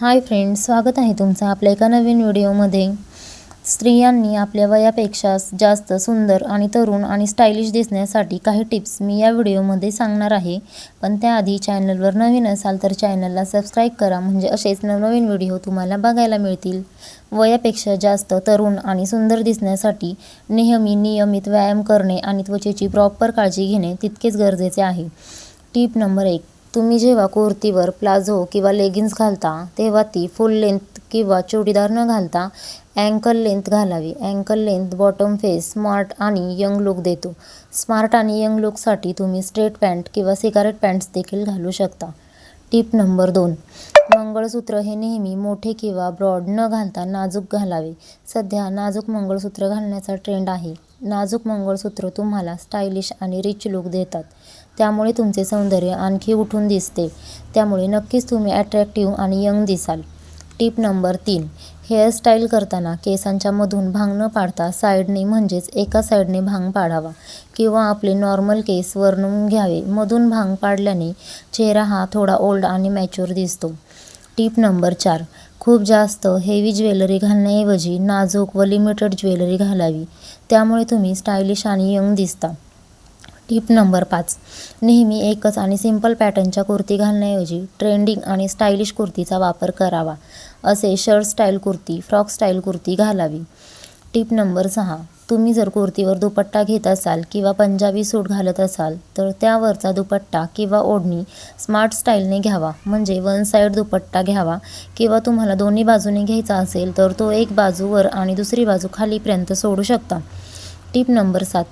Hi friends स्वागत आहे तुमचं आपल्या एका नवीन व्हिडिओमध्ये. स्त्रियांनी आपल्या वयापेक्षा जास्त सुंदर आणि तरुण आणि स्टायलिश दिसण्यासाठी काही टिप्स मी या व्हिडिओमध्ये सांगणार आहे. पण त्याआधी चॅनलवर नवीन असाल तर चॅनलला सबस्क्राईब करा म्हणजे असेच नवनवीन व्हिडिओ तुम्हाला बघायला मिळतील. वयापेक्षा जास्त तरुण आणि सुंदर दिसण्यासाठी नेहमी नियमित व्यायाम करणे आणि त्वचेची प्रॉपर काळजी घेणे तितकेच गरजेचे आहे. टीप नंबर एक तुम्ही जेव्हा कुर्तीवर प्लाझो किंवा लेगिन्स घालता तेव्हा ती फुल लेंथ किंवा चुडीदार न घालता अँकल लेंथ घालावी. Ankle length bottom face smart आणि यंग लुक देतो. स्मार्ट आणि यंग लुकसाठी तुम्ही स्ट्रेट पॅन्ट किंवा सिगारेट पॅन्ट्स देखील घालू शकता. टिप नंबर दोन. मंगळसूत्र हे नेहमी मोठे किंवा ब्रॉड न घालता नाजूक घालावे. सध्या नाजूक मंगळसूत्र घालण्याचा ट्रेंड आहे. नाजूक मंगळसूत्र तुम्हाला स्टायलिश आणि रिच लुक देतात. त्यामुळे तुमचे सौंदर्य आणखी उठून दिसते. त्यामुळे नक्कीच तुम्ही अट्रॅक्टिव्ह आणि यंग दिसाल. टिप नंबर तीन. हेअरस्टाईल करताना केसांच्या मधून भांग न पाडता साईडने म्हणजेच एका साईडने भांग पाडावा किंवा आपले नॉर्मल केस वर्णवून घ्यावे. मधून भांग पाडल्याने चेहरा हा थोडा ओल्ड आणि मॅच्युअर दिसतो. टिप नंबर चार. खूप जास्त हेवी ज्वेलरी घालण्याऐवजी नाजूक व लिमिटेड ज्वेलरी घालावी. त्यामुळे तुम्ही स्टायलिश आणि यंग दिसता. टिप नंबर पाच. नेहमी एकच आणि सिंपल पॅटर्नच्या कुर्ती घालण्याऐवजी ट्रेंडिंग आणि स्टायलिश कुर्तीचा वापर करावा. असे shirt style kurti frock style kurti घालावी. टिप नंबर सहा. तुम्ही जर कुर्तीवर दुपट्टा घेत असाल किंवा पंजाबी सूट घालत असाल तर त्यावरचा दुपट्टा किंवा ओढणी स्मार्ट स्टाईलने घ्यावा. म्हणजे वन साईड दुपट्टा घ्यावा किंवा तुम्हाला दोन्ही बाजूने घ्यायचा असेल तर तो एक बाजूवर आणि दुसरी बाजू खालीपर्यंत सोडू शकता. टिप नंबर सात.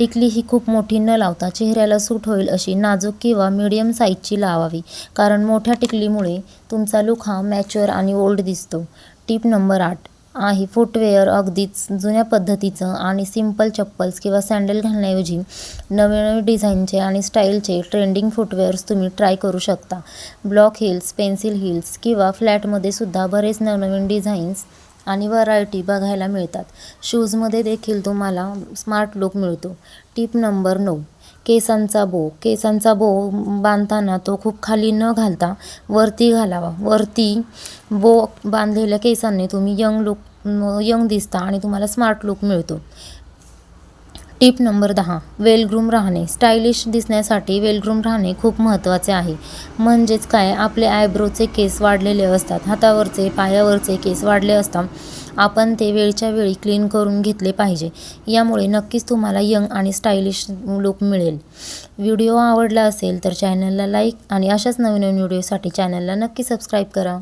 टिकली ही खूप मोठी न लावता चेहऱ्याला सूट होईल अशी नाजूक किंवा मीडियम साईजची लावावी. कारण मोठ्या टिकलीमुळे तुमचा लुक हा मॅच्युअर आणि ओल्ड दिसतो. टिप नंबर आठ. आहे फुटवेअर अगदीच जुन्या पद्धतीचं आणि सिंपल चप्पल्स किंवा सँडल घालण्याऐवजी नवे नवे डिझाईनचे आणि स्टाईलचे ट्रेंडिंग फुटवेअर्स तुम्ही ट्राय करू शकता. ब्लॉक हिल्स पेन्सिल हिल्स किंवा फ्लॅटमध्ये सुद्धा बरेच नवनवीन डिझाईन्स आणि व्हरायटी बघायला मिळतात. शूजमध्ये देखील तुम्हाला स्मार्ट लुक मिळतो. टिप नंबर नऊ. केसांचा बो केसांचा बो बांधताना तो खूप खाली न घालता वरती घालावा. वरती बो बांधलेल्या केसांनी तुम्ही यंग लुक यंग दिसता आणि तुम्हाला स्मार्ट लुक मिळतो. टिप नंबर दहा वेलग्रूम राहणे. स्टायलिश दिसण्यासाठी वेलग्रूम राहणे खूप महत्त्वाचे आहे. म्हणजेच काय? आपले आयब्रोचे केस वाढलेले असतात. हातावरचे पायावरचे केस वाढले असतात आपण ते वेळच्या वेळी क्लीन करून घेतले पाहिजे. यामुळे नक्कीच तुम्हाला यंग आणि स्टायलिश लुक मिळेल. व्हिडिओ आवडला असेल तर चॅनलला लाईक आणि अशाच नवीन नवीन व्हिडिओसाठी चॅनलला नक्की सबस्क्राईब करा.